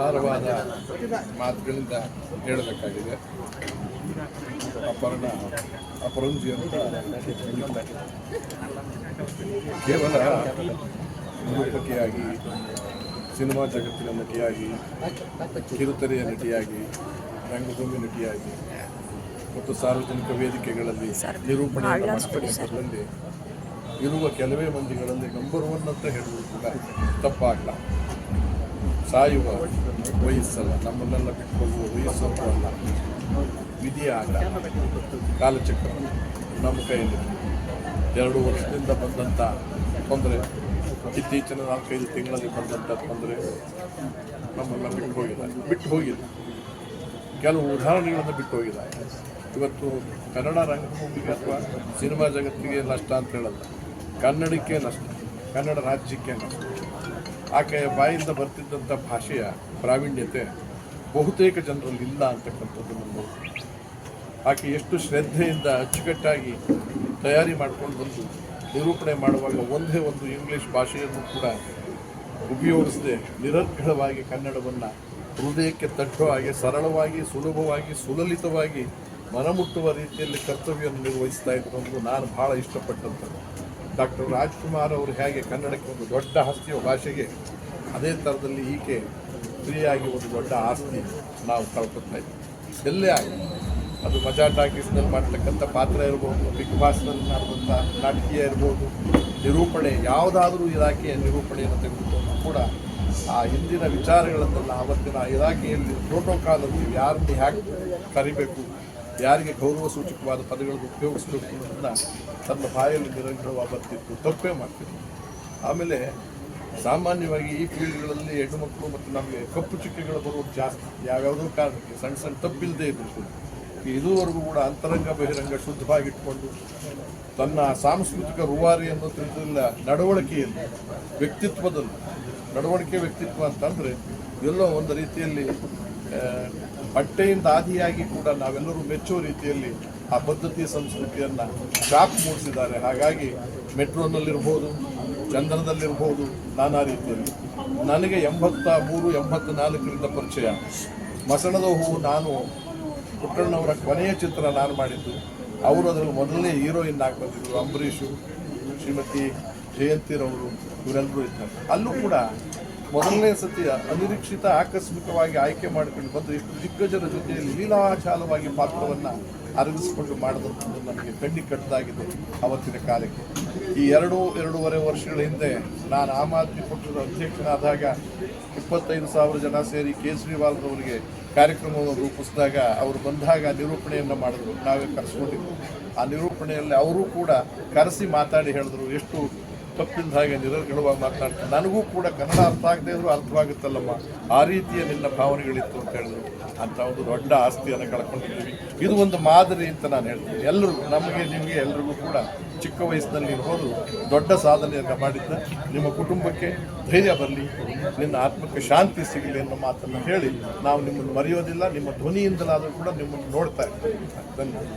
ಭಾರವಾದ ಮಾತುಗಳಿಂದ ಹೇಳಬೇಕಾಗಿದೆ. ಅಪರ್ಣ, ಅಪರಂಜಿ ಅಂತ ಕೇವಲ ನಿರೂಪಕಿಯಾಗಿ ಸಿನಿಮಾ ಜಗತ್ತಿನ ನಟಿಯಾಗಿ, ಕಿರುತೆರೆಯ ನಟಿಯಾಗಿ, ರಂಗಭೂಮಿ ನಟಿಯಾಗಿ ಮತ್ತು ಸಾರ್ವಜನಿಕ ವೇದಿಕೆಗಳಲ್ಲಿ ನಿರೂಪಣೆ ಇರುವ ಕೆಲವೇ ಮಂದಿಗಳಲ್ಲಿ ನಂಬರ್ ಅಂತ ಹೇಳುವುದು ಕೂಡ ತಪ್ಪಾಗಲ್ಲ ಸಾಯುವ ವಯಸ್ಸಲ್ಲ, ನಮ್ಮನ್ನೆಲ್ಲ ಬಿಟ್ಟು ಹೋಗುವ ವಯಸ್ಸು ಅಲ್ಲ ವಿಧಿಯ ಆಟ ಕಾಲಚಕ್ರ ನಮ್ಮ ಕೈಯಲ್ಲಿ. ಎರಡು ವರ್ಷದಿಂದ ಬಂದಂಥ ತೊಂದರೆ, ಇತ್ತೀಚಿನ ನಾಲ್ಕೈದು ತಿಂಗಳಲ್ಲಿ ಬಂದಂಥ ತೊಂದರೆ ನಮ್ಮನ್ನು ಬಿಟ್ಟು ಹೋಗಿಲ್ಲ ಬಿಟ್ಟು ಹೋಗಿಲ್ಲ ಕೆಲವು ಉದಾಹರಣೆಗಳನ್ನು ಬಿಟ್ಟು ಹೋಗಿಲ್ಲ ಇವತ್ತು ಕನ್ನಡ ರಂಗಭೂಮಿಗೆ ಅಥವಾ ಸಿನಿಮಾ ಜಗತ್ತಿಗೆ ನಷ್ಟ ಅಂತ ಹೇಳಲ್ಲ. ಕನ್ನಡಕ್ಕೆ ನಷ್ಟ. ಕನ್ನಡ ರಾಜ್ಯಕ್ಕೆ ನಷ್ಟ. ಆಕೆಯ ಬಾಯಿಂದ ಬರ್ತಿದ್ದಂಥ ಭಾಷೆಯ ಪ್ರಾವೀಣ್ಯತೆ ಬಹುತೇಕ ಜನರಲ್ಲಿ ಇಲ್ಲ ಅಂತಕ್ಕಂಥದ್ದು ನಮ್ಮ ಆಕೆ ಎಷ್ಟು ಶ್ರದ್ಧೆಯಿಂದ ಅಚ್ಚುಕಟ್ಟಾಗಿ ತಯಾರಿ ಮಾಡ್ಕೊಂಡು ಬಂದು ನಿರೂಪಣೆ ಮಾಡುವಾಗ ಒಂದೇ ಒಂದು ಇಂಗ್ಲೀಷ್ ಭಾಷೆಯನ್ನು ಕೂಡ ಉಪಯೋಗಿಸದೆ ನಿರರ್ಗಳವಾಗಿ ಕನ್ನಡವನ್ನು ಹೃದಯಕ್ಕೆ ತಟ್ಟುವ ಹಾಗೆ ಸರಳವಾಗಿ, ಸುಲಭವಾಗಿ, ಸುಲಲಿತವಾಗಿ ಮನಮುಟ್ಟುವ ರೀತಿಯಲ್ಲಿ ಕರ್ತವ್ಯವನ್ನು ನಿರ್ವಹಿಸ್ತಾ ಇದ್ರು ನಾನು ಭಾಳ ಇಷ್ಟಪಟ್ಟಂಥದ್ದು. ಡಾಕ್ಟರ್ ರಾಜ್ಕುಮಾರ್ ಅವರು ಹೇಗೆ ಕನ್ನಡಕ್ಕೆ ಒಂದು ದೊಡ್ಡ ಹಸ್ತಿಯ ಭಾಷೆಗೆ ಅದೇ ಥರದಲ್ಲಿ ಈಕೆ ಫ್ರೀಯಾಗಿ ಒಂದು ದೊಡ್ಡ ಆಸ್ತಿ ನಾವು ಕಳ್ಕೊತಾ ಇದ್ದೀವಿ. ಎಲ್ಲೇ ಆಗಲಿ ಅದು ಮಜಾ ಟಾಕೀಸ್ನಲ್ಲಿ ಮಾಡ್ತಕ್ಕಂಥ ಪಾತ್ರ ಇರ್ಬೋದು, ಬಿಗ್ ಬಾಸ್ನಲ್ಲಿ ಮಾಡುವಂಥ ನಾಟಕೀಯ ಇರ್ಬೋದು, ನಿರೂಪಣೆ, ಯಾವುದಾದ್ರೂ ಇಲಾಖೆಯ ನಿರೂಪಣೆಯನ್ನು ತೆಗೆದುಕೊಂಡು ಕೂಡ ಆ ಹಿಂದಿನ ವಿಚಾರಗಳನ್ನೆಲ್ಲ ಅವತ್ತಿನ ಇಲಾಖೆಯಲ್ಲಿ ಪ್ರೋಟೋಕಾಲ್ ಅಂತೀವಿ ಯಾರನ್ನು ಹ್ಯಾಕ್ ಕರಿಬೇಕು ಯಾರಿಗೆ ಗೌರವ ಸೂಚಕವಾದ ಪದಗಳನ್ನು ಉಪಯೋಗಿಸಬೇಕು ಅನ್ನೋದನ್ನ ತನ್ನ ಬಾಯಲ್ಲಿ ನಿರಂತರವಾಗಿ ಬರ್ತಿತ್ತು. ತಪ್ಪೇ ಮಾಡ್ತಿತ್ತು ಆಮೇಲೆ ಸಾಮಾನ್ಯವಾಗಿ ಈ ಫೀಲ್ಡ್ಗಳಲ್ಲಿ ಹೆಣ್ಣು ಮಕ್ಕಳು ಮತ್ತು ನಮಗೆ ಕಪ್ಪು ಚುಕ್ಕೆಗಳು ಬರೋದು ಜಾಸ್ತಿ. ಯಾವ್ಯಾವುದೋ ಕಾರಣಕ್ಕೆ ಸಣ್ಣ ಸಣ್ಣ ತಪ್ಪಿಲ್ಲದೆ ಇರಬೇಕು ಇದುವರೆಗೂ ಕೂಡ ಅಂತರಂಗ ಬಹಿರಂಗ ಶುದ್ಧವಾಗಿಟ್ಕೊಂಡು ತನ್ನ ಸಾಂಸ್ಕೃತಿಕ ರೂವಾರಿಯನ್ನು ತಿಳಿದಿಲ್ಲ ನಡವಳಿಕೆಯಲ್ಲಿ, ವ್ಯಕ್ತಿತ್ವದಲ್ಲಿ, ನಡವಳಿಕೆ ವ್ಯಕ್ತಿತ್ವ ಅಂತಂದರೆ ಎಲ್ಲೋ ಒಂದು ರೀತಿಯಲ್ಲಿ ಬಟ್ಟೆಯಿಂದ ಆದಿಯಾಗಿ ಕೂಡ ನಾವೆಲ್ಲರೂ ಮೆಚ್ಚುವ ರೀತಿಯಲ್ಲಿ ಆ ಪದ್ಧತಿ ಸಂಸ್ಕೃತಿಯನ್ನು ಚಾಪ್ ಮೂಡಿಸಿದ್ದಾರೆ. ಹಾಗಾಗಿ ಮೆಟ್ರೋನಲ್ಲಿರ್ಬೋದು, ಚಂದನದಲ್ಲಿರ್ಬೋದು ನಾನಾ ರೀತಿಯಲ್ಲಿ. ನನಗೆ ಎಂಬತ್ತ ಮೂರು ಎಂಬತ್ತ ನಾಲ್ಕರಿಂದ ಪರಿಚಯ. ಮಸಣದ ಹೂವು ನಾನು ಪುಟ್ಟಣ್ಣವರ ಕೊನೆಯ ಚಿತ್ರ ನಾನು ಮಾಡಿದ್ದು. ಅವರು ಅದರಲ್ಲಿ ಮೊದಲನೇ ಹೀರೋಯಿನ್ ಆಗಿ ಬಂದಿದ್ದರು ಅಂಬರೀಷು, ಶ್ರೀಮತಿ ಜಯಂತಿರವರು ಇವರೆಲ್ಲರೂ ಇದ್ದಾರೆ. ಅಲ್ಲೂ ಕೂಡ ಮೊದಲನೇ ಸತಿ ಅನಿರೀಕ್ಷಿತ ಆಕಸ್ಮಿಕವಾಗಿ ಆಯ್ಕೆ ಮಾಡಿಕೊಂಡು ಬಂದು ಇಷ್ಟು ದಿಗ್ಗಜರ ಜೊತೆಯಲ್ಲಿ ಲೀಲಾಚಾಲವಾಗಿ ಪಾತ್ರವನ್ನು ಅರಗಿಸಿಕೊಂಡು ಮಾಡಿದಂಥದ್ದು ನಮಗೆ ಕಣ್ಣಿ ಕಟ್ಟದಾಗಿದೆ ಅವತ್ತಿನ ಕಾಲಕ್ಕೆ. ಈ ಎರಡು, ಎರಡೂವರೆ ವರ್ಷಗಳ ಹಿಂದೆ ನಾನು ಆಮ್ ಆದ್ಮಿ ಪಕ್ಷದ ಅಧ್ಯಕ್ಷನಾದಾಗ ಇಪ್ಪತ್ತೈದು ಸಾವಿರ ಜನ ಸೇರಿ ಕೇಜ್ರಿವಾಲ್ರವರಿಗೆ ಕಾರ್ಯಕ್ರಮವನ್ನು ರೂಪಿಸಿದಾಗ ಅವರು ಬಂದಾಗ ನಿರೂಪಣೆಯನ್ನು ಮಾಡಿದ್ರು. ನಾವೇ ಕರೆಸ್ಕೊಂಡಿದ್ದು ಆ ನಿರೂಪಣೆಯಲ್ಲಿ ಅವರು ಕೂಡ ಕರೆಸಿ ಮಾತಾಡಿ ಹೇಳಿದ್ರು. ಎಷ್ಟು ತಪ್ಪಿಲ್ದ ಹಾಗೆ ನಿರರ್ಗಳವಾಗಿ ಮಾತನಾಡ್ತೀನಿ ನನಗೂ ಕೂಡ ಕನ್ನಡ ಅರ್ಥ ಆಗದೇ ಇದ್ರು ಅರ್ಥವಾಗುತ್ತಲ್ಲಮ್ಮ. ಆ ರೀತಿಯ ನಿನ್ನ ಭಾವನೆಗಳಿತ್ತು ಅಂತ ಹೇಳಿದ್ರು. ಅಂತ ಒಂದು ದೊಡ್ಡ ಆಸ್ತಿಯನ್ನು ಕಳ್ಕೊಂಡಿದ್ದೀವಿ. ಇದು ಒಂದು ಮಾದರಿ ಅಂತ ನಾನು ಹೇಳ್ತೀನಿ. ಎಲ್ಲರೂ, ನಮಗೆ, ನಿಮಗೆ ಎಲ್ರಿಗೂ ಕೂಡ ಚಿಕ್ಕ ವಯಸ್ಸಿನಲ್ಲಿ ಇರ್ಬೋದು, ದೊಡ್ಡ ಸಾಧನೆಯನ್ನು ಮಾಡಿದ್ದ ನಿಮ್ಮ ಕುಟುಂಬಕ್ಕೆ ಧೈರ್ಯ ಬರಲಿ, ನಿನ್ನ ಆತ್ಮಕ್ಕೆ ಶಾಂತಿ ಸಿಗಲಿ ಅನ್ನೋ ಮಾತನ್ನು ಹೇಳಿ ನಾವು ನಿಮ್ಮನ್ನು ಮರೆಯೋದಿಲ್ಲ. ನಿಮ್ಮ ಧ್ವನಿಯಿಂದಲಾದರೂ ಕೂಡ ನಿಮ್ಮನ್ನು ನೋಡ್ತಾ ಇರ್ತೀವಿ. ಧನ್ಯವಾದ.